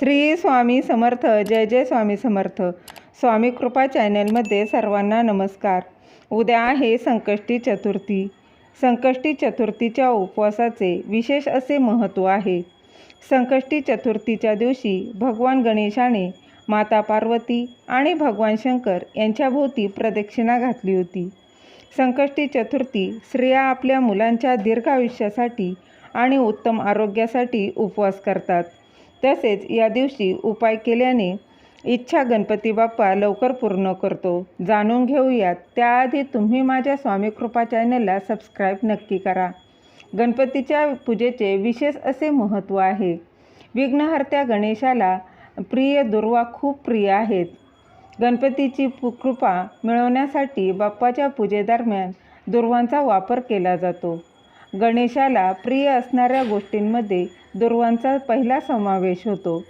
श्री स्वामी समर्थ जय जय स्वामी समर्थ. स्वामी कृपा चॅनलमध्ये सर्वांना नमस्कार. उद्या आहे संकष्टी चतुर्थी. संकष्टी चतुर्थीच्या उपवासाचे विशेष असे महत्त्व आहे. संकष्टी चतुर्थीच्या दिवशी भगवान गणेशाने माता पार्वती आणि भगवान शंकर यांच्याभोवती प्रदक्षिणा घातली होती. संकष्टी चतुर्थी स्त्रिया आपल्या मुलांच्या दीर्घायुष्यासाठी आणि उत्तम आरोग्यासाठी उपवास करतात. तसेच या दिवशी उपाय केल्याने इच्छा गणपती बाप्पा लवकर पूर्ण करतो. जाणून घेऊयात. त्याआधी तुम्ही माझ्या स्वामी कृपा चॅनलला सबस्क्राईब नक्की करा. गणपतीच्या पूजेचे विशेष असे महत्त्व आहे. विघ्नहर्त्या गणेशाला प्रिय दुर्वा खूप प्रिय आहेत. गणपतीची पु कृपा मिळवण्यासाठी बाप्पाच्या पूजेदरम्यान दुर्वांचा वापर केला जातो. गणेशाला प्रिय असणाऱ्या गोष्टींमध्ये दुर्वांचा पहिला समावेश होतो.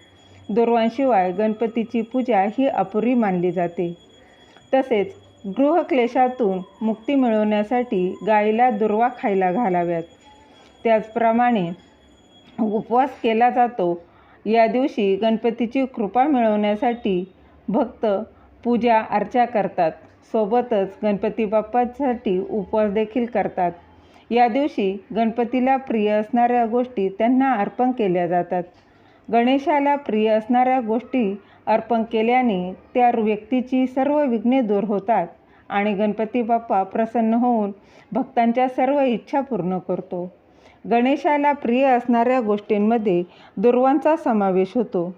दुर्वांशिवाय गणपतीची पूजा ही अपुरी मानली जाते. तसेच गृहक्लेशातून मुक्ती मिळवण्यासाठी गायीला दुर्वा खायला घालाव्यात. त्याचप्रमाणे उपवास केला जातो. या दिवशी गणपतीची कृपा मिळवण्यासाठी भक्त पूजा अर्चा करतात. सोबतच गणपती बाप्पासाठी उपवास देखील करतात. या दिवशी गणपतीला प्रिय असणाऱ्या गोष्टी त्यांना अर्पण केल्या जातात. गणेशाला प्रिय असणाऱ्या गोष्टी अर्पण केल्याने त्या व्यक्तीची सर्व विघ्ने दूर होतात आणि गणपती बाप्पा प्रसन्न होऊन भक्तांच्या सर्व इच्छा पूर्ण करतो. गणेशाला प्रिय असणाऱ्या गोष्टींमध्ये दुर्वांचा समावेश होतो.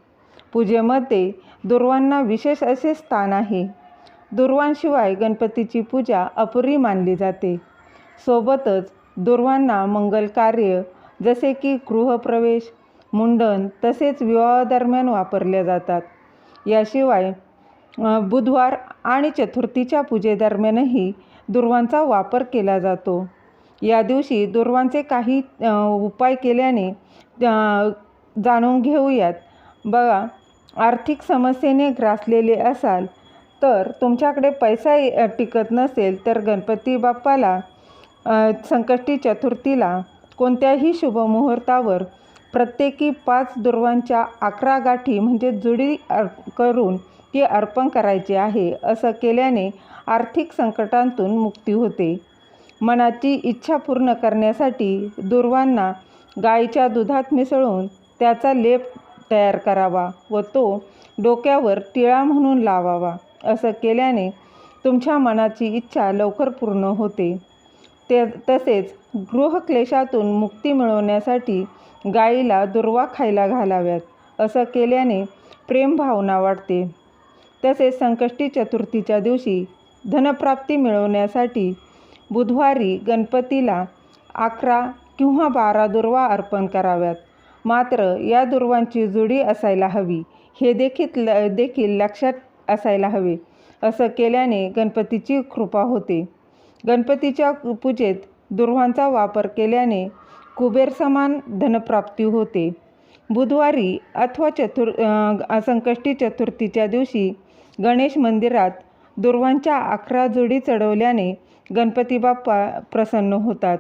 पूजेमध्ये दुर्वांना विशेष असे स्थान आहे. दुर्वांशिवाय गणपतीची पूजा अपुरी मानली जाते. सोबतच दुर्वांना मंगल कार्य जसे की गृहप्रवेश मुंडन तसेच विवाहादरम्यान वापरल्या जातात. याशिवाय बुधवार आणि चतुर्थीच्या पूजेदरम्यानही दुर्वांचा वापर केला जातो. या दिवशी दुर्वांचे काही उपाय केल्याने जाणून घेऊयात. बघा आर्थिक समस्येने ग्रासलेले असाल तर तुमच्याकडे पैसा टिकत नसेल तर गणपती बाप्पाला संकष्टी चतुर्थीला कोणत्याही शुभमुहूर्तावर प्रत्येकी पाच दुर्वांच्या अकरा गाठी म्हणजे जुडी करून ती अर्पण करायची आहे असं केल्याने आर्थिक संकटांतून मुक्ती होते. मनाची इच्छा पूर्ण करण्यासाठी दुर्वांना गाईच्या दुधात मिसळून त्याचा लेप तयार करावा व तो डोक्यावर टिळा म्हणून लावावा असं केल्याने तुमच्या मनाची इच्छा लवकर पूर्ण होते. ते तसेच गृहक्लेशातून मुक्ती मिळवण्यासाठी गाईला दुर्वा खायला घालाव्यात असं केल्याने प्रेमभावना वाढते. तसेच संकष्टी चतुर्थीच्या दिवशी धनप्राप्ती मिळवण्यासाठी बुधवारी गणपतीला अकरा किंवा बारा दुर्वा अर्पण कराव्यात. मात्र या दुर्वांची जुडी असायला हवी हे देखील देखील लक्षात असायला हवे असं केल्याने गणपतीची कृपा होते. गणपतीच्या पूजेत दुर्वांचा वापर केल्याने कुबेर समान धनप्राप्ती होते. बुधवारी अथवा चतुर संकष्टी चतुर्थीच्या दिवशी गणेश मंदिरात दुर्वांच्या अकरा जोडी चढवल्याने गणपती बाप्पा प्रसन्न होतात.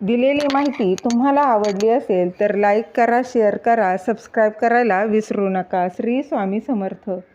दिलेली माहिती तुम्हाला आवडली असेल तर लाईक करा शेअर करा सबस्क्राईब करायला विसरू नका. श्री स्वामी समर्थ.